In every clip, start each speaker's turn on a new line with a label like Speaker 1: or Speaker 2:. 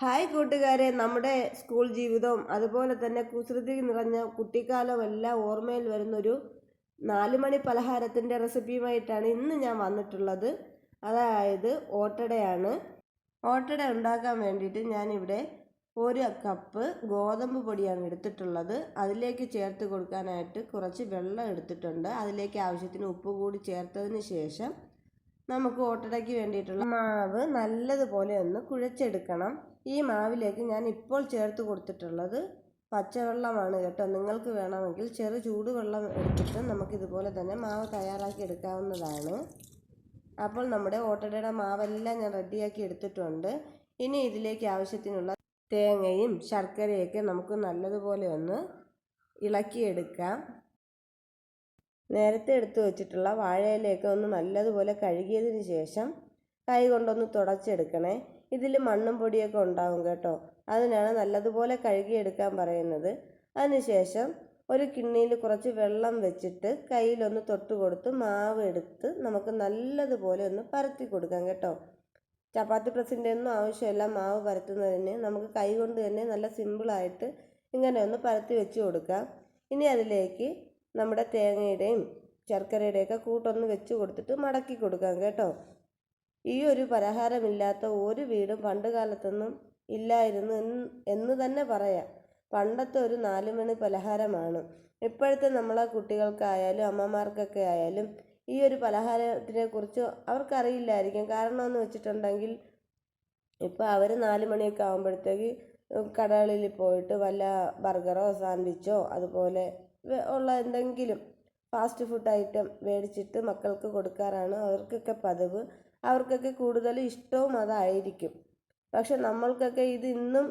Speaker 1: Hi കൂട്ടുകാരെ. നമ്മുടെ school ജീവിതവും അതുപോലെ തന്നെ കുസൃതി നിറഞ്ഞ കുട്ടിക്കാലം എല്ലാം ഓർമ്മയിൽ വരുന്നൊരു നാല് മണി പലഹാരത്തിന്റെ റെസിപ്പിയുമായിട്ടാണ് ഇന്ന് ഞാൻ വന്നിട്ടുള്ളത്. അതായത് ഓട്ടടയാണ്. ഓട്ടട ഉണ്ടാക്കാൻ വേണ്ടിയിട്ട് ഞാനിവിടെ ഒരു കപ്പ് ഗോതമ്പ് പൊടിയാണ് എടുത്തിട്ടുള്ളത്. അതിലേക്ക് ചേർത്ത് കൊടുക്കാനായിട്ട് കുറച്ച് വെള്ളം എടുത്തിട്ടുണ്ട്. അതിലേക്ക് ആവശ്യത്തിന് ഉപ്പ് കൂടി ചേർത്തതിന് ശേഷം നമുക്ക് ഓട്ടടയ്ക്ക് വേണ്ടിയിട്ടുള്ള മാവ് നല്ലതുപോലെ ഒന്ന് കുഴച്ചെടുക്കണം. ഈ മാവിലേക്ക് ഞാൻ ഇപ്പോൾ ചേർത്ത് കൊടുത്തിട്ടുള്ളത് പച്ചവെള്ളമാണ് കേട്ടോ. നിങ്ങൾക്ക് വേണമെങ്കിൽ ചെറു ചൂടുവെള്ളം എടുത്തിട്ട് നമുക്കിതുപോലെ തന്നെ മാവ് തയ്യാറാക്കി എടുക്കാവുന്നതാണ്. അപ്പോൾ നമ്മുടെ ഓട്ടടയുടെ മാവെല്ലാം ഞാൻ റെഡിയാക്കി എടുത്തിട്ടുണ്ട്. ഇനി ഇതിലേക്ക് ആവശ്യത്തിനുള്ള തേങ്ങയും ശർക്കരയൊക്കെ നമുക്ക് നല്ലതുപോലെ ഒന്ന് ഇളക്കിയെടുക്കാം. നേരത്തെ എടുത്തു വെച്ചിട്ടുള്ള വാഴയിലയൊക്കെ ഒന്ന് നല്ലതുപോലെ കഴുകിയതിന് ശേഷം കൈ കൊണ്ടൊന്ന് തുടച്ചെടുക്കണേ. ഇതിൽ മണ്ണും പൊടിയൊക്കെ ഉണ്ടാവും കേട്ടോ. അതിനാണ് നല്ലതുപോലെ കഴുകിയെടുക്കാൻ പറയുന്നത്. അതിനുശേഷം ഒരു കിണ്ണിയിൽ കുറച്ച് വെള്ളം വെച്ചിട്ട് കയ്യിലൊന്ന് തൊട്ട് കൊടുത്ത് മാവ് എടുത്ത് നമുക്ക് നല്ലതുപോലെ ഒന്ന് പരത്തി കൊടുക്കാം കേട്ടോ. ചപ്പാത്തി പ്രസിന്റെ ഒന്നും ആവശ്യമില്ല. മാവ് പരത്തുന്നതിന് നമുക്ക് കൈ കൊണ്ട് തന്നെ നല്ല സിമ്പിളായിട്ട് ഇങ്ങനെ ഒന്ന് പരത്തി വെച്ച് കൊടുക്കാം. ഇനി അതിലേക്ക് നമ്മുടെ തേങ്ങയുടെയും ശർക്കരയുടെയൊക്കെ കൂട്ടൊന്ന് വെച്ച് കൊടുത്തിട്ട് മടക്കി കൊടുക്കാം കേട്ടോ. ഈ ഒരു പലഹാരമില്ലാത്ത ഒരു വീടും പണ്ട് കാലത്തൊന്നും ഇല്ലായിരുന്നു എന്ന് തന്നെ പറയാം. പണ്ടത്തെ ഒരു നാല് മണി പലഹാരമാണ്. ഇപ്പോഴത്തെ നമ്മളെ കുട്ടികൾക്കായാലും അമ്മമാർക്കൊക്കെ ആയാലും ഈ ഒരു പലഹാരത്തിനെ കുറിച്ച് അവർക്കറിയില്ലായിരിക്കും. കാരണം എന്ന് വെച്ചിട്ടുണ്ടെങ്കിൽ ഇപ്പോൾ അവർ നാല് മണിയൊക്കെ ആകുമ്പോഴത്തേക്ക് കടകളിൽ പോയിട്ട് വല്ല ബർഗറോ സാൻഡ്വിച്ചോ അതുപോലെ ഉള്ള എന്തെങ്കിലും ഫാസ്റ്റ് ഫുഡ് ഐറ്റം മേടിച്ചിട്ട് മക്കൾക്ക് കൊടുക്കാറാണ് അവർക്കൊക്കെ പതിവ്. അവർക്കൊക്കെ കൂടുതൽ ഇഷ്ടവും അതായിരിക്കും. പക്ഷെ നമ്മൾക്കൊക്കെ ഇത് ഇന്നും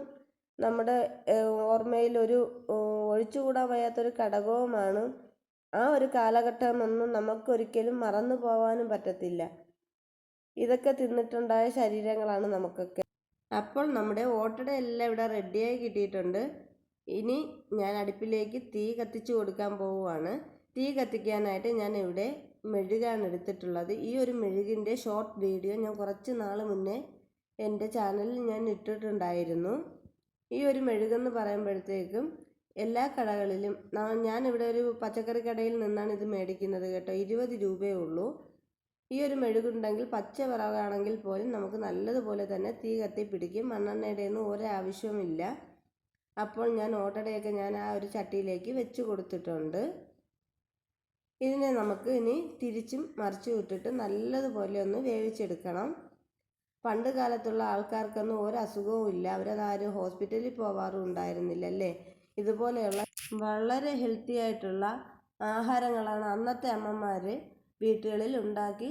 Speaker 1: നമ്മുടെ ഓർമ്മയിൽ ഒരു ഒഴിച്ചുകൂടാൻ വയ്യാത്തൊരു ഘടകവുമാണ് ആ ഒരു കാലഘട്ടമൊന്നും നമുക്കൊരിക്കലും മറന്നു പോവാനും പറ്റത്തില്ല. ഇതൊക്കെ തിന്നിട്ടുണ്ടായ ശരീരങ്ങളാണ് നമുക്കൊക്കെ. അപ്പോൾ നമ്മുടെ ഓട്ടട എല്ലാം ഇവിടെ റെഡിയായി കിട്ടിയിട്ടുണ്ട്. ഇനി ഞാൻ അടുപ്പിലേക്ക് തീ കത്തിച്ചു കൊടുക്കാൻ പോവുകയാണ് തീ കത്തിക്കാനായിട്ട് ഞാൻ ഇവിടെ മെഴുകാണ് എടുത്തിട്ടുള്ളത്. ഈ ഒരു മെഴുകിന്റെ ഷോർട്ട് വീഡിയോ ഞാൻ കുറച്ച് നാൾ മുന്നേ എന്റെ ചാനലിൽ ഞാൻ ഇട്ടിട്ടുണ്ടായിരുന്നു. ഈ ഒരു മെഴുകെന്ന് പറയുമ്പോഴത്തേക്കും എല്ലാ കടകളിലും ഞാനിവിടെ ഒരു പച്ചക്കറി കടയിൽ നിന്നാണ് ഇത് മേടിക്കുന്നത് കേട്ടോ. ഇരുപത് രൂപയേ ഉള്ളൂ. ഈ ഒരു മെഴുകുണ്ടെങ്കിൽ പച്ച വിറകാണെങ്കിൽ പോലും നമുക്ക് നല്ലതുപോലെ തന്നെ തീ കത്തി പിടിക്കും മണ്ണെണ്ണയുടെ ഒന്നും ഒരാവശ്യവുമില്ല അപ്പോൾ ഞാൻ ഓട്ടടയൊക്കെ ഞാൻ ആ ഒരു ചട്ടിയിലേക്ക് വെച്ച് കൊടുത്തിട്ടുണ്ട്. ഇതിനെ നമുക്ക് ഇനി തിരിച്ചും മറിച്ചു വിട്ടിട്ട് നല്ലതുപോലെ ഒന്ന് വേവിച്ചെടുക്കണം. പണ്ട് കാലത്തുള്ള ആൾക്കാർക്കൊന്നും ഒരു അസുഖവും ഇല്ല. അവരതാരും ഹോസ്പിറ്റലിൽ പോവാറും ഉണ്ടായിരുന്നില്ല അല്ലേ ഇതുപോലെയുള്ള വളരെ ഹെൽത്തി ആയിട്ടുള്ള ആഹാരങ്ങളാണ് അന്നത്തെ അമ്മമാർ വീട്ടുകളിൽ ഉണ്ടാക്കി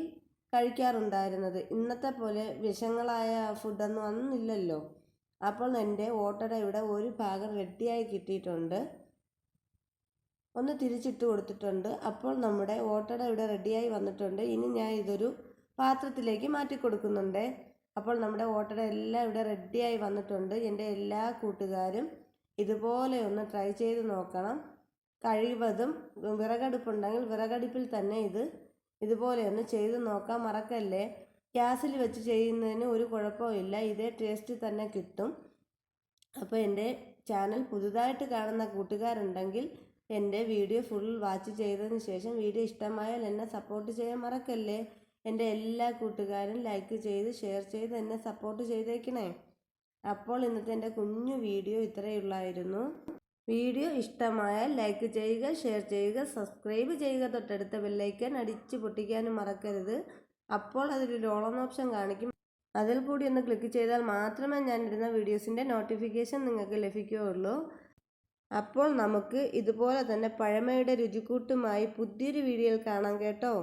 Speaker 1: കഴിക്കാറുണ്ടായിരുന്നത്. ഇന്നത്തെ പോലെ വിഷങ്ങളായ ഫുഡൊന്നും അന്നില്ലല്ലോ. അപ്പോൾ എന്റെ ഓട്ടട ഇവിടെ ഒരു ഭാഗം റെഡിയായി കിട്ടിയിട്ടുണ്ട്. ഒന്ന് തിരിച്ചിട്ട് കൊടുത്തിട്ടുണ്ട്. അപ്പോൾ നമ്മുടെ ഓട്ടട ഇവിടെ റെഡിയായി വന്നിട്ടുണ്ട്. ഇനി ഞാൻ ഇതൊരു പാത്രത്തിലേക്ക് മാറ്റി കൊടുക്കുന്നുണ്ട്. അപ്പോൾ നമ്മുടെ ഓട്ടട എല്ലാം ഇവിടെ റെഡിയായി വന്നിട്ടുണ്ട്. എന്റെ എല്ലാ കൂട്ടുകാരും ഇതുപോലെ ഒന്ന് ട്രൈ ചെയ്ത് നോക്കണം. കഴിവതും വിറകടുപ്പുണ്ടെങ്കിൽ വിറകടുപ്പിൽ തന്നെ ഇത് ഇതുപോലെ ഒന്ന് ചെയ്ത് നോക്കാം മറക്കല്ലേ? ഗ്യാസിൽ വെച്ച് ചെയ്യുന്നതിന് ഒരു കുഴപ്പമില്ല ഇതേ ടേസ്റ്റ് തന്നെ കിട്ടും. അപ്പോൾ എന്റെ ചാനൽ പുതുതായിട്ട് കാണുന്ന കൂട്ടുകാരുണ്ടെങ്കിൽ എന്റെ വീഡിയോ ഫുൾ വാച്ച് ചെയ്തതിന് ശേഷം വീഡിയോ ഇഷ്ടമായാൽ എന്നെ സപ്പോർട്ട് ചെയ്യാൻ മറക്കല്ലേ? എന്റെ എല്ലാ കൂട്ടുകാരും ലൈക്ക് ചെയ്ത് ഷെയർ ചെയ്ത് എന്നെ സപ്പോർട്ട് ചെയ്തേക്കണേ. അപ്പോൾ ഇന്നത്തെ എന്റെ കുഞ്ഞു വീഡിയോ ഇത്രയുള്ളായിരുന്നു വീഡിയോ ഇഷ്ടമായാൽ ലൈക്ക് ചെയ്യുക ഷെയർ ചെയ്യുക സബ്സ്ക്രൈബ് ചെയ്യുക. തൊട്ടടുത്ത ബെല്ലൈക്കൻ അടിച്ച് പൊട്ടിക്കാനും മറക്കരുത്. അപ്പോൾ അതിലൊരു ഓൺ ഓപ്ഷൻ കാണിക്കും. അതിൽ കൂടി ഒന്ന് ക്ലിക്ക് ചെയ്താൽ മാത്രമേ ഞാൻ ഇടുന്ന വീഡിയോസിന്റെ നോട്ടിഫിക്കേഷൻ നിങ്ങൾക്ക് ലഭിക്കുകയുള്ളൂ. അപ്പോൾ നമുക്ക് ഇതുപോലെ തന്നെ പഴമയുടെ രുചിക്കൂട്ടുമായി പുതിയൊരു വീഡിയോയിൽ കാണാം കേട്ടോ.